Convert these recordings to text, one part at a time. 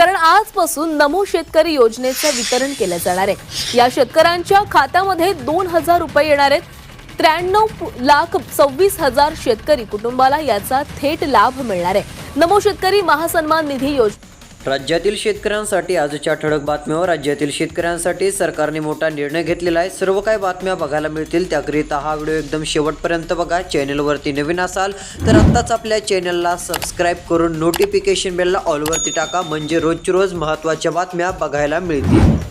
कारण आजपासून नमो शेतकरी योजनेचं वितरण केलं जाणार आहे. या शेतकऱ्यांच्या खात्यामध्ये दोन हजार रुपये येणार आहेत. त्र्याण्णव लाख सव्वीस हजार शेतकरी कुटुंबाला याचा थेट लाभ मिळणार आहे. नमो शेतकरी महासन्मान निधी योजना राज्यातील शेतकऱ्यांसाठी आजच्या ठळक बातम्यावर राज्यातील शेतकऱ्यांसाठी सरकारने मोठा निर्णय घेतलेला आहे. सर्व काही बातम्या बघायला मिळतील. त्याकरिता हा व्हिडिओ एकदम शेवटपर्यंत बघा. चॅनलवरती नवीन असाल तर आत्ताच आपल्या चॅनलला सबस्क्राईब करून नोटिफिकेशन बेलला ऑलवरती टाका. म्हणजे रोजची रोज महत्त्वाच्या बातम्या बघायला मिळतील.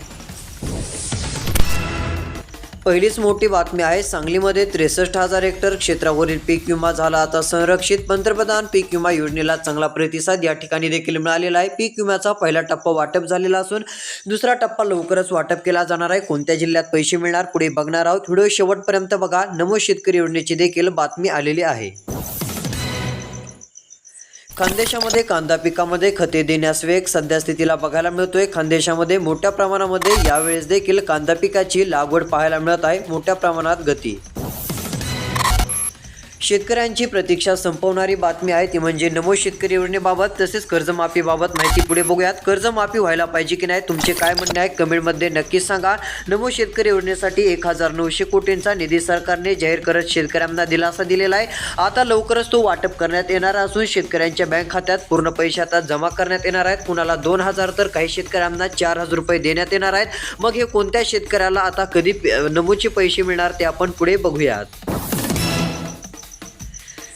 पहिलीच मोठी बातमी आहे सांगलीमध्ये त्रेसष्ट हजार हेक्टर क्षेत्रावरील पीक विमा झाला आता संरक्षित. पंतप्रधान पीक विमा योजनेला चांगला प्रतिसाद या ठिकाणी देखील मिळालेला आहे. पीक विम्याचा पहिला टप्पा वाटप झालेला असून दुसरा टप्पा लवकरच वाटप केला जाणार आहे. कोणत्या जिल्ह्यात पैसे मिळणार पुढे बघणार आहोत. व्हिडिओ शेवटपर्यंत बघा. नमो शेतकरी योजनेची देखील बातमी आलेली आहे. खानदेशामध्ये कांदा पिकामध्ये खते देण्यास वेग सध्या स्थितीला बघायला मिळतोय. खानदेशामध्ये मोठ्या प्रमाणामध्ये यावेळेस देखील कांदा पिकाची लागवड पाहायला मिळत आहे. मोठ्या प्रमाणात गती शेतकऱ्यांची प्रतीक्षा संपवणारी बातमी आहे. ती म्हणजे नमो शेतकरी योजनेबाबत तसेच कर्जमाफीबाबत माहिती पुढे बघूयात. कर्जमाफी व्हायला पाहिजे की नाही? तुमचे काय म्हणणे आहे? कमेंटमध्ये नक्कीच सांगा. नमो शेतकरी योजनेसाठी एक हजार नऊशे कोटींचा निधी सरकारने जाहीर करत शेतकऱ्यांना दिलासा दिलेला आहे. आता लवकरच तो वाटप करण्यात येणार असून शेतकऱ्यांच्या बँक खात्यात पूर्ण पैसे आता जमा करण्यात येणार आहेत. कुणाला दोन हजार तर काही शेतकऱ्यांना चार हजार रुपये देण्यात येणार आहेत. मग हे कोणत्या शेतकऱ्याला आता कधी प- नमोचे पैसे मिळणार ते आपण पुढे बघूयात.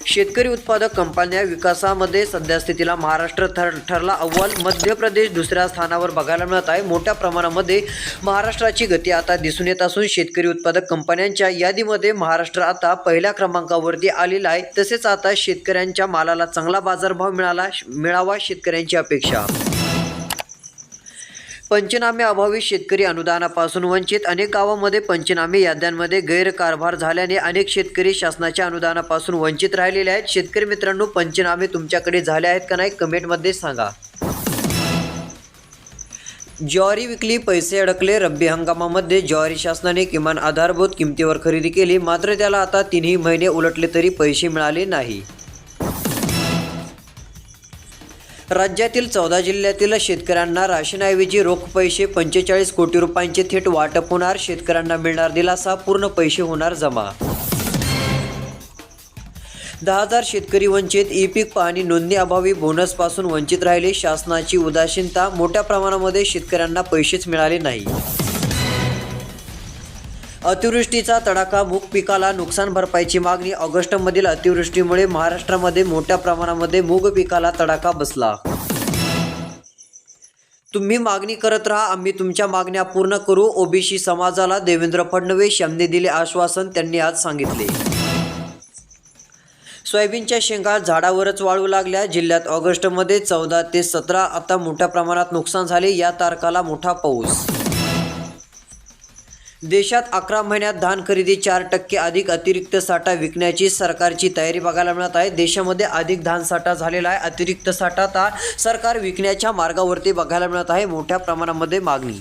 शेतकरी उत्पादक कंपन्या विकासामध्ये सध्या स्थितीला महाराष्ट्र ठर ठरला अव्वल. मध्य प्रदेश दुसऱ्या स्थानावर बघायला मिळत आहे. मोठ्या प्रमाणामध्ये महाराष्ट्राची गती आता दिसून येत असून शेतकरी उत्पादक कंपन्यांच्या यादीमध्ये महाराष्ट्र आता पहिल्या क्रमांकावरती आलेला आहे. तसेच आता शेतकऱ्यांच्या मालाला चांगला बाजारभाव मिळाला मिळावा शेतकऱ्यांची अपेक्षा. पंचनामे अभावी शेतकरी अनुदानापासून वंचित. अनेक गावांमध्ये पंचनामे याद्यांमध्ये गैरकारभार झाल्याने अनेक शेतकरी शासनाच्या अनुदानापासून वंचित राहिलेले आहेत. शेतकरी मित्रांनो पंचनामे तुमच्याकडे झाले आहेत का नाही कमेंटमध्ये सांगा. ज्वारी विकली पैसे अडकले रब्बी हंगामामध्ये ज्वारी शासनाने किमान आधारभूत किमतीवर खरेदी केली मात्र त्याला आता तिन्ही महिने उलटले तरी पैसे मिळाले नाही. राज्यातील चौदा जिल्ह्यातील शेतकऱ्यांना राशनऐवजी रोख पैसे पंचेचाळीस कोटी रुपयांचे थेट वाटप होणार शेतकऱ्यांना मिळणार दिलासा पूर्ण पैसे होणार जमा. दहा हजार शेतकरी वंचित ई पीक पाहणी नोंदणी अभावी बोनसपासून वंचित राहिले. शासनाची उदासीनता मोठ्या प्रमाणामध्ये शेतकऱ्यांना पैसेच मिळाले नाही. अतिवृष्टीचा तडाखा मूग पिकाला नुकसान भरपाईची मागणी. ऑगस्टमधील अतिवृष्टीमुळे महाराष्ट्रामध्ये मोठ्या प्रमाणामध्ये मूग पिकाला तडाखा बसला. तुम्ही मागणी करत राहा आम्ही तुमच्या मागण्या पूर्ण करू. ओबीसी समाजाला देवेंद्र फडणवीस यांनी दिले आश्वासन त्यांनी आज सांगितले. सोयाबीनच्या शेंगा झाडावरच वाळू लागल्या. जिल्ह्यात ऑगस्टमध्ये चौदा ते सतरा आता मोठ्या प्रमाणात नुकसान झाले. या तारखाला मोठा पाऊस देशात अकरा महिन्यात धान खरेदी चार टक्के अधिक अतिरिक्त साठा विकण्याची सरकारची तयारी बघायला मिळत आहे. देशामध्ये अधिक धान साठा झालेला आहे. अतिरिक्त साठा आता सरकार विकण्याच्या मार्गावरती बघायला मिळत आहे. मोठ्या प्रमाणामध्ये मागणी.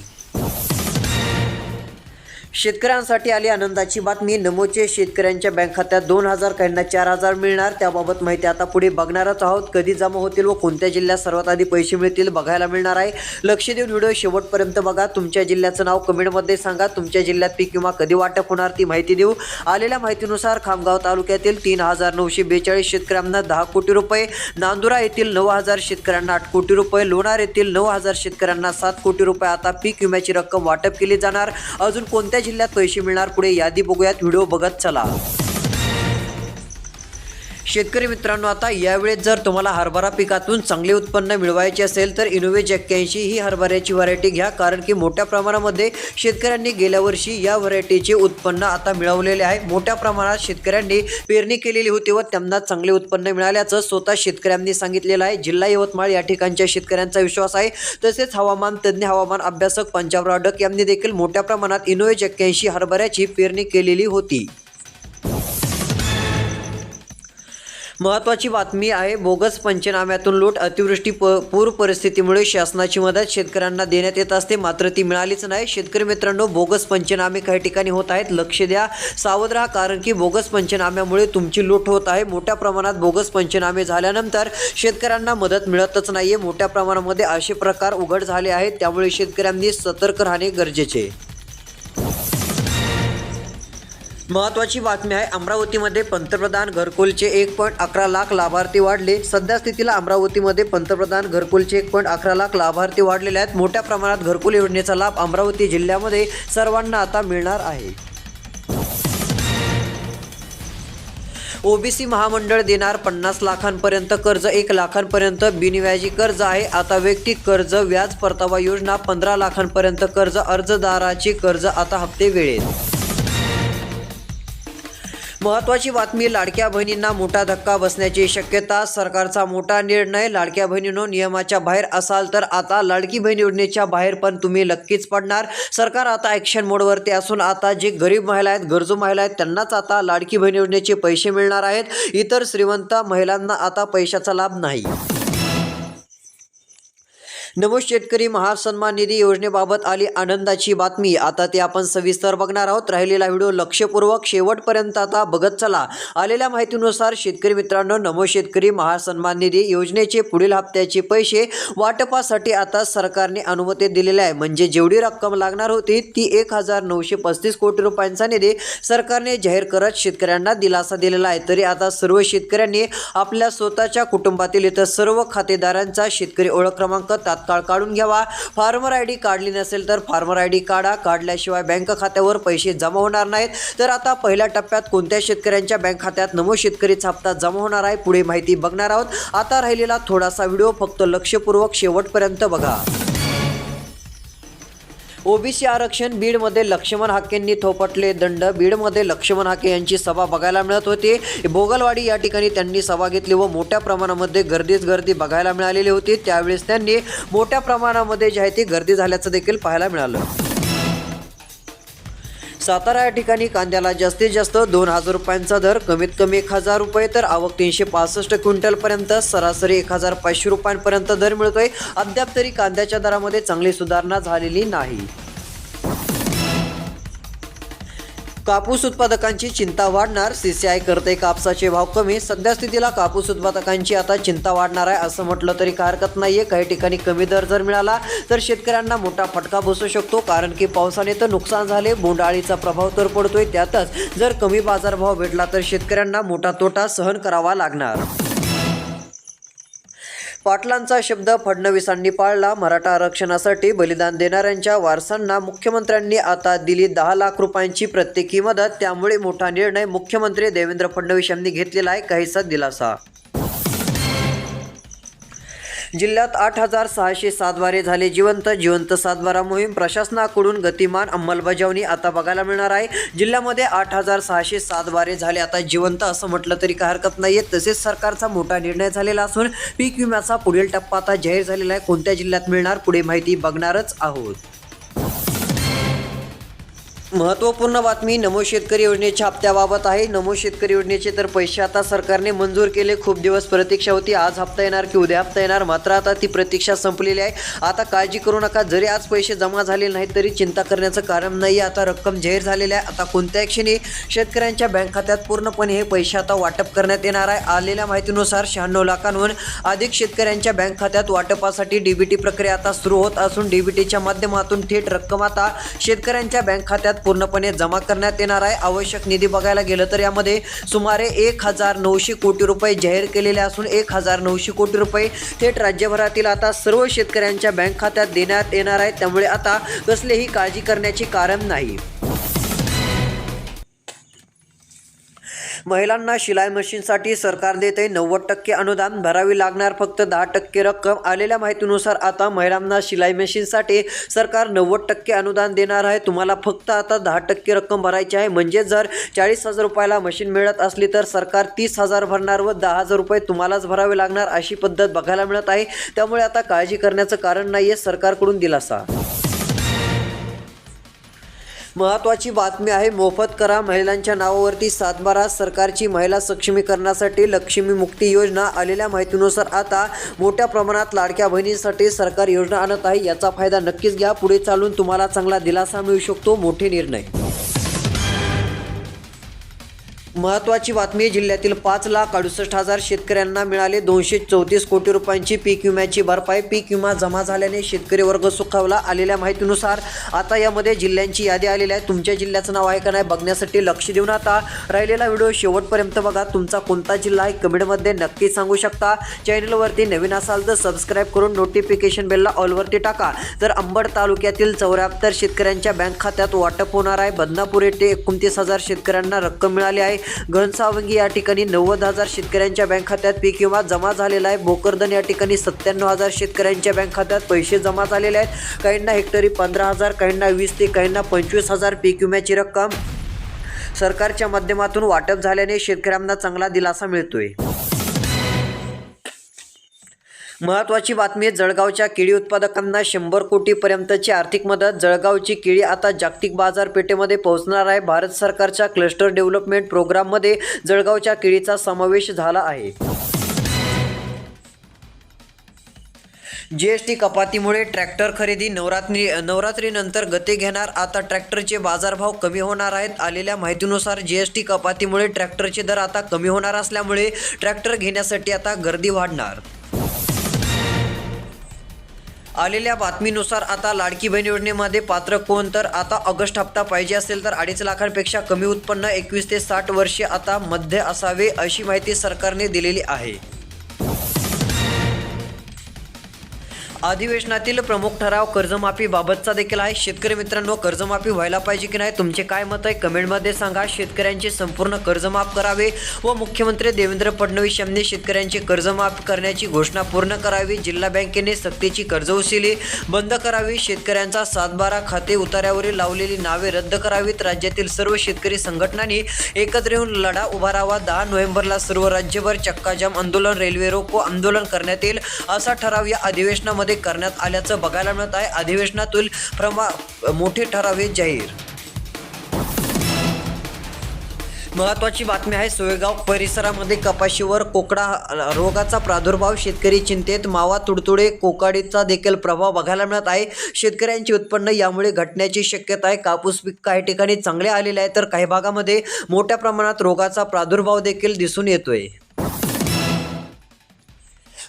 शेतकऱ्यांसाठी आली आनंदाची बातमी. नमोचे शेतकऱ्यांच्या बँक खात्यात दोन हजार काहींना चार हजार मिळणार. त्याबाबत माहिती आता पुढे बघणारच आहोत. कधी जमा होतील व कोणत्या जिल्ह्यात सर्वात आधी पैसे मिळतील बघायला मिळणार आहे. लक्ष देऊन व्हिडिओ शेवटपर्यंत बघा. तुमच्या जिल्ह्याचं नाव कमेंटमध्ये सांगा. तुमच्या जिल्ह्यात पीक किंवा कधी वाटप होणार ती माहिती देऊ. आलेल्या माहितीनुसार खामगाव तालुक्यातील तीन हजार नऊशे बेचाळीस शेतकऱ्यांना दहा कोटी रुपये नांदुरा येथील नऊ हजार शेतकऱ्यांना आठ कोटी रुपये लोणार येथील नऊ हजार शेतकऱ्यांना सात कोटी रुपये. आता पीक विम्याची रक्कम वाटप केली जाणार. अजून कोणत्या जिल्ह्यात पैसे मिळणार पुढे यादी बघूयात. व्हिडिओ बघत चला. शेतकरी मित्रांनो आता यावेळेस जर तुम्हाला हरभरा पिकातून चांगले उत्पन्न मिळवायचे असेल तर इनोवेज एक्क्याऐंशी ही हरभऱ्याची व्हरायटी घ्या. कारण की मोठ्या प्रमाणामध्ये शेतकऱ्यांनी गेल्या वर्षी या व्हरायटीचे उत्पन्न आता मिळवलेले आहे. मोठ्या प्रमाणात शेतकऱ्यांनी पेरणी केलेली होती व त्यांना चांगले उत्पन्न मिळाल्याचं स्वतः शेतकऱ्यांनी सांगितलेलं आहे. जिल्हा यवतमाळ या ठिकाणच्या शेतकऱ्यांचा विश्वास आहे. तसेच हवामान तज्ज्ञ हवामान अभ्यासक पंजाबराव डक यांनी देखील मोठ्या प्रमाणात इनोवेज एक्क्याऐंशी हरभऱ्याची पेरणी केलेली होती. महत्त्वाची बातमी आहे बोगस पंचनाम्यातून लूट अतिवृष्टी प पूर परिस्थितीमुळे शासनाची मदत शेतकऱ्यांना देण्यात येत असते मात्र ती मिळालीच नाही. शेतकरी मित्रांनो बोगस पंचनामे काही ठिकाणी होत आहेत. लक्ष द्या. सावध राहा कारण की बोगस पंचनाम्यामुळे तुमची लूट होत आहे. मोठ्या प्रमाणात बोगस पंचनामे झाल्यानंतर शेतकऱ्यांना मदत मिळतच नाहीये. मोठ्या प्रमाणामध्ये असे प्रकार उघड झाले आहेत. त्यामुळे शेतकऱ्यांनी सतर्क राहणे गरजेचे आहे. महत्वाची बातमी आहे अमरावतीमध्ये पंतप्रधान घरकुलचे एक पॉईंट अकरा लाख लाभार्थी वाढले. सध्या स्थितीला अमरावतीमध्ये पंतप्रधान घरकुलचे एक पॉईंट अकरा लाख लाभार्थी वाढलेले आहेत. मोठ्या प्रमाणात घरकुल योजनेचा लाभ अमरावती जिल्ह्यामध्ये सर्वांना आता मिळणार आहे. ओबीसी महामंडळ देणार पन्नास लाखांपर्यंत कर्ज एक लाखांपर्यंत बिनव्याजी कर्ज आहे. आता वैयक्तिक कर्ज व्याज परतावा योजना पंधरा लाखांपर्यंत कर्ज अर्जदाराची कर्ज आता हप्ते वेळेत. महत्वाची बातमी लाडक्या बहिणींना मोठा धक्का बसण्याची शक्यता सरकारचा मोठा निर्णय लाडक्या बहिणींनो नियमाच्या बाहेर असाल तर आता लाडकी बहीण योजनेच्या बाहेर पण तुम्ही नक्कीच पडणार. सरकार आता ॲक्शन मोडवरती असून आता जे गरीब महिला आहेत गरजू महिला आहेत त्यांनाच आता लाडकी बहीण योजनेचे पैसे मिळणार आहेत. इतर श्रीमंत महिलांना आता पैशाचा लाभ नाही. नमो शेतकरी महासन्मान निधी योजनेबाबत आली आनंदाची बातमी. आता ते आपण सविस्तर बघणार आहोत. राहिलेला व्हिडिओ लक्षपूर्वक शेवटपर्यंत आता बघत चला. आलेल्या माहितीनुसार शेतकरी मित्रांनो नमो शेतकरी महासन्मान निधी योजनेचे पुढील हप्त्याचे पैसे वाटपासाठी आता सरकारने अनुमती दिलेली आहे. म्हणजे जेवढी रक्कम लागणार होती ती एक हजार नऊशे पस्तीस कोटी रुपयांचा निधी सरकारने जाहीर करत शेतकऱ्यांना दिलासा दिलेला आहे. तरी आता सर्व शेतकऱ्यांनी आपल्या स्वतःच्या कुटुंबातील इतर सर्व खातेदारांचा शेतकरी ओळख क्रमांक तात्काळ काढून घ्यावा. फार्मर आय डी काढली नसेल तर फार्मर आय डी काढा. काढल्याशिवाय बँक खात्यावर पैसे जमा होणार नाहीत. तर आता पहिल्या टप्प्यात कोणत्या शेतकऱ्यांच्या बँक खात्यात नमो शेतकरीचा हप्ता जमा होणार आहे? पुढे माहिती बघणार आहोत. आता राहिलेला थोडासा व्हिडिओ फक्त लक्षपूर्वक शेवटपर्यंत बघा. ओबीसी आरक्षण बीडमध्ये लक्ष्मण हाकेंनी थोपटले दंड. बीडमध्ये लक्ष्मण हाके यांची सभा बघायला मिळत होती. भोगलवाडी या ठिकाणी त्यांनी सभा घेतली व मोठ्या प्रमाणामध्ये गर्दीच गर्दी बघायला मिळालेली होती. त्यावेळेस त्यांनी मोठ्या प्रमाणामध्ये जी आहे ती गर्दी झाल्याचं देखील पाहायला मिळालं. सातारा या ठिकाणी कांद्याला जास्तीत जास्त दोन हजार रुपयांचा दर कमीत कमी एक हजार रुपये तर आवक तीनशे पासष्ट क्विंटलपर्यंत सरासरी एक हजार पाचशे रुपयांपर्यंत दर मिळतोय. अद्याप तरी कांद्याच्या दरामध्ये चांगली सुधारणा झालेली नाही. कापूस उत्पादकांची चिंता वाढणार? सीसीआय करते कापसाचे भाव कमी. सध्या स्थितीला कापूस उत्पादकांची आता चिंता वाढणार आहे असं म्हटलं तरी काय हरकत नाहीये. काही ठिकाणी कमी दर जर मिळाला तर शेतकऱ्यांना मोठा फटका बसू शकतो. कारण की पावसाने तर नुकसान झाले. बोंडाळीचा प्रभाव तर पडतोय त्यातच. जर कमी बाजारभाव भेटला तर शेतकऱ्यांना मोठा तोटा सहन करावा लागणार. पाटलांचा शब्द फडणवीसांनी पाळला. मराठा आरक्षणासाठी बलिदान देणाऱ्यांच्या वारसांना मुख्यमंत्र्यांनी आता दिली दहा लाख रुपयांची प्रत्येकी मदत. त्यामुळे मोठा निर्णय मुख्यमंत्री देवेंद्र फडणवीस यांनी घेतलेला आहे. काहीसा दिलासा. जिल्ह्यात आठ हजार सहाशे सातबारे झाले जिवंत जिवंत सातबारा मोहीम प्रशासनाकडून गतिमान अंमलबजावणी आता बघायला मिळणार आहे. जिल्ह्यामध्ये आठ हजार सहाशे सातबारे झाले. आता जिवंत असं म्हटलं तरी काय हरकत नाही आहे तसेच सरकारचा मोठा निर्णय झालेला असून पीक विम्याचा पुढील टप्पा आता जाहीर झालेला आहे. कोणत्या जिल्ह्यात मिळणार पुढे माहिती बघणारच आहोत. महत्त्वपूर्ण बातमी नमो शेतकरी योजनेच्या हप्त्याबाबत आहे. नमो शेतकरी योजनेचे तर पैसे आता सरकारने मंजूर केले. खूप दिवस प्रतीक्षा होती. आज हप्ता येणार की उद्या हप्ता येणार? मात्र आता ती प्रतीक्षा संपलेली आहे. आता काळजी करू नका. जरी आज पैसे जमा झाले नाहीत तरी चिंता करण्याचं कारण नाही. आता रक्कम जाहीर झालेली आहे. आता कोणत्याही क्षणी शेतकऱ्यांच्या बँक खात्यात पूर्णपणे हे पैसे आता वाटप करण्यात येणार आहे. आलेल्या माहितीनुसार शहाण्णव लाखांहून अधिक शेतकऱ्यांच्या बँक खात्यात वाटपासाठी डीबीटी प्रक्रिया आता सुरू होत असून डीबीटीच्या माध्यमातून थेट रक्कम आता शेतकऱ्यांच्या बँक खात्यात पूर्णपणे जमा करण्यात येणार आहे. आवश्यक निधी बघायला गेलं तर यामध्ये सुमारे एक हजार नऊशे कोटी रुपये जाहीर केलेले असून एक हजार नऊशे कोटी रुपये थेट राज्यभरातील आता सर्व शेतकऱ्यांच्या बँक खात्यात देण्यात येणार आहेत त्यामुळे आता कसलीही काळजी करण्याची कारण नाही. महिलांना शिलाई मशीनसाठी सरकार देते नव्वद टक्के अनुदान भरावी लागणार फक्त दहा टक्के रक्कम. आलेल्या माहितीनुसार आता महिलांना शिलाई मशीनसाठी सरकार नव्वद टक्के अनुदान देणार आहे. तुम्हाला फक्त आता दहा टक्के रक्कम भरायची आहे. म्हणजे जर चाळीस हजार रुपयाला मशीन मिळत असली तर सरकार तीस हजार भरणार व दहा हजार रुपये तुम्हालाच भरावे लागणार अशी पद्धत बघायला मिळत आहे. त्यामुळे आता काळजी करण्याचं कारण नाही आहे सरकारकडून दिलासा. महत्त्वाची बातमी आहे मोफत करा महिलांच्या नावावरती सातबारा सरकारची महिला सक्षमीकरणासाठी लक्ष्मी मुक्ती योजना आलेल्या माहितीनुसार आता मोठ्या प्रमाणात लाडक्या बहिणींसाठी सरकार योजना आणत आहे. याचा फायदा नक्कीच घ्या. पुढे चालून तुम्हाला चांगला दिलासा मिळू शकतो. मोठे निर्णय. महत्त्वाची बातमी जिल्ह्यातील पाच लाख अडुसष्ट हजार शेतकऱ्यांना मिळाले दोनशे चौतीस कोटी रुपयांची पीक विम्याची भरपाई. पीक विमा जमा झाल्याने शेतकरी वर्ग सुखावला आलेल्या माहितीनुसार आता यामध्ये जिल्ह्यांची यादी आलेली आहे. तुमच्या जिल्ह्याचं नाव आहे का नाही बघण्यासाठी लक्ष देऊन आता राहिलेला व्हिडिओ शेवटपर्यंत बघा. तुमचा कोणता जिल्हा आहे कमेंटमध्ये नक्की सांगू शकता. चॅनलवरती नवीन असाल तर सबस्क्राईब करून नोटिफिकेशन बेलला ऑलवरती टाका. तर अंबड तालुक्यातील चौऱ्याहत्तर शेतकऱ्यांच्या बँक खात्यात वाटप होणार आहे. बदनापूर येथे एकोणतीस हजार शेतकऱ्यांना रक्कम मिळाली आहे. घनसावंगी या ठिकाणी नव्वद हजार शेतकऱ्यांच्या बँक खात्यात पीक विमा जमा झालेला आहे. भोकरदन या ठिकाणी सत्त्याण्णव हजार शेतकऱ्यांच्या बँक खात्यात पैसे जमा झालेले आहेत. काहींना हेक्टरी पंधरा हजार काहींना वीस ते काहींना पंचवीस हजार पीक विम्याची रक्कम सरकारच्या माध्यमातून वाटप झाल्याने शेतकऱ्यांना चांगला दिलासा मिळतोय. महत्त्वाची बातमी जळगावच्या केळी उत्पादकांना शंभर कोटीपर्यंतची आर्थिक मदत. जळगावची केळी आता जागतिक बाजारपेठेमध्ये पोहोचणार आहे. भारत सरकारच्या क्लस्टर डेव्हलपमेंट प्रोग्राममध्ये जळगावच्या केळीचा समावेश झाला आहे. जीएसटी कपातीमुळे ट्रॅक्टर खरेदी नवरात्री नवरात्रीनंतर गती घेणार. आता ट्रॅक्टरचे बाजारभाव कमी होणार आहेत. आलेल्या माहितीनुसार जीएसटी कपातीमुळे ट्रॅक्टरचे दर आता कमी होणार असल्यामुळे ट्रॅक्टर घेण्यासाठी आता गर्दी वाढणार. आलेल्या बातमीनुसार आता लाडकी बहीण योजनेमध्ये पात्र कोण? तर आता ऑगस्ट हप्ता पाहिजे असेल तर अडीच लाखांपेक्षा कमी उत्पन्न एकवीस ते साठ वर्षे आता मध्य असावे अशी माहिती सरकारने दिलेली आहे. अधिवेशनातील प्रमुख ठराव कर्जमाफीबाबतचा देखील आहे. शेतकरी मित्रांनो कर्जमाफी व्हायला पाहिजे की नाही? तुमचे काय मत आहे? कमेंटमध्ये सांगा. शेतकऱ्यांचे संपूर्ण कर्जमाफ करावे व मुख्यमंत्री देवेंद्र फडणवीस यांनी शेतकऱ्यांचे कर्जमाफ करण्याची घोषणा पूर्ण करावी. जिल्हा बँकेने सक्तीची कर्जवसुली बंद करावी. शेतकऱ्यांचा सातबारा खाते उतार्यावरील लावलेली नावे रद्द करावीत. राज्यातील सर्व शेतकरी संघटनांनी एकत्र येऊन लढा उभारावा दहा नोव्हेंबरला सर्व राज्यभर चक्काजाम आंदोलन रेल्वे रोको आंदोलन करण्यात येईल असा ठराव या अधिवेशनामध्ये करण्यात आल्याचं बघायला मिळत आहे. अधिवेशनातील प्रमा मोठे ठरावे जाहीर. महत्वाची बातमी आहे सोयगाव परिसरामध्ये कपाशीवर कोकडा रोगाचा प्रादुर्भाव शेतकरी चिंतेत मावा तुडतुडे कोकाडीचा देखील प्रभाव बघायला मिळत आहे. शेतकऱ्यांचे उत्पन्न यामुळे घटण्याची शक्यता आहे. कापूस पीक काही ठिकाणी चांगले आलेले आहे तर काही भागामध्ये मोठ्या प्रमाणात रोगाचा प्रादुर्भाव देखील दिसून येतोय.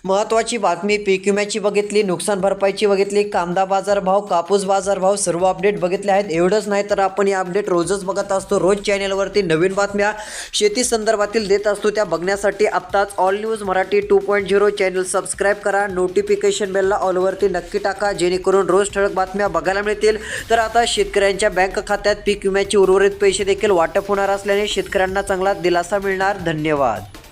महत्त्वाची बातमी पीक विम्याची बघितली नुकसान भरपाईची बघितली कांदा बाजारभाव कापूस बाजारभाव सर्व अपडेट बघितले आहेत. एवढंच नाही तर आपण या अपडेट रोजच बघत असतो. रोज चॅनलवरती नवीन बातम्या शेती संदर्भातील देत असतो. त्या बघण्यासाठी आत्ताच all news Marathi two point zero channel subscribe करा. नोटिफिकेशन बेलला ऑलवरती नक्की टाका. जेणेकरून रोज ठळक बातम्या बघायला मिळतील. तर आता शेतकऱ्यांच्या बँक खात्यात पीक विम्याचे उर्वरित पैसे देखील वाटप होणार असल्याने शेतकऱ्यांना चांगला दिलासा मिळणार. धन्यवाद.